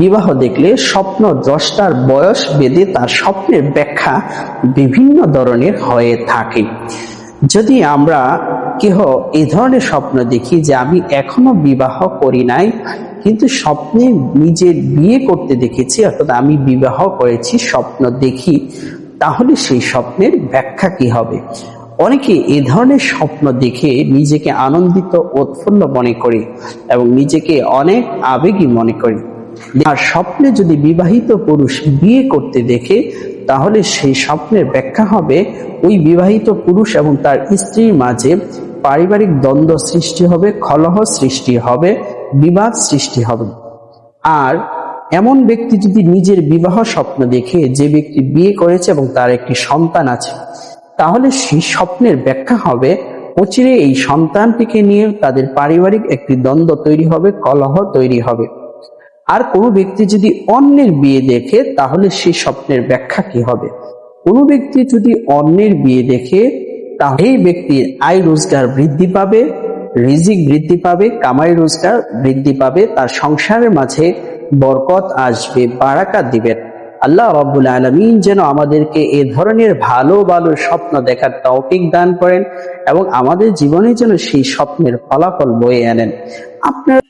বিবাহ দেখলে স্বপ্ন দ্রষ্টার বয়স বেদে তার স্বপ্নের ব্যাখ্যা বিভিন্ন ধরনের হয়ে থাকে। যদি আমরা কেহ এই ধরনের স্বপ্ন দেখি যে আমি এখনও বিবাহ করি নাই, কিন্তু স্বপ্নে নিজের বিয়ে করতে দেখেছি অর্থাৎ আমি বিবাহ করেছি, স্বপ্ন দেখি, তাহলে সেই স্বপ্নের ব্যাখ্যা কি হবে? অনেকে এ ধরনের স্বপ্ন দেখে নিজেকে আনন্দিত উৎফুল্ল মনে করে এবং নিজেকে অনেক আবেগী মনে করে। আর স্বপ্নে যদি বিবাহিত পুরুষ বিয়ে করতে দেখে, তাহলে সেই স্বপ্নের ব্যাখ্যা হবে, ওই বিবাহিত পুরুষ এবং তার স্ত্রীর মাঝে পারিবারিক দ্বন্দ্ব সৃষ্টি হবে কলহ সৃষ্টি হবে, বিবাদ সৃষ্টি হবে। আর এমন ব্যক্তি যদি নিজের বিবাহ স্বপ্ন দেখে, যে ব্যক্তি বিয়ে করেছে এবং তার একটি সন্তান আছে, তাহলে সেই স্বপ্নের ব্যাখ্যা হবে, অচিরে এই সন্তানটিকে নিয়ে তাদের পারিবারিক একটি দ্বন্দ্ব তৈরি হবে কলহ তৈরি হবে। আর কোনো ব্যক্তি যদি অন্যের বিয়ে দেখে, তাহলে সেই স্বপ্নের ব্যাখ্যা কি হবে? কোনো ব্যক্তি যদি অন্যের বিয়ে দেখে তাহলে এই ব্যক্তির আয় রোজগার বৃদ্ধি পাবে, রিজিক বৃদ্ধি পাবে, কামাই রোজগার বৃদ্ধি পাবে, তার সংসারের মাঝে বরকত আসবে বারাকাত দিবেন। আল্লাহ রব্বুল আলমিন যেন আমাদেরকে এ ধরনের ভালো ভালো স্বপ্ন দেখার তৌফিক দান করেন এবং আমাদের জীবনে যেন সেই স্বপ্নের ফলাফল বয়ে আনেন। আপনার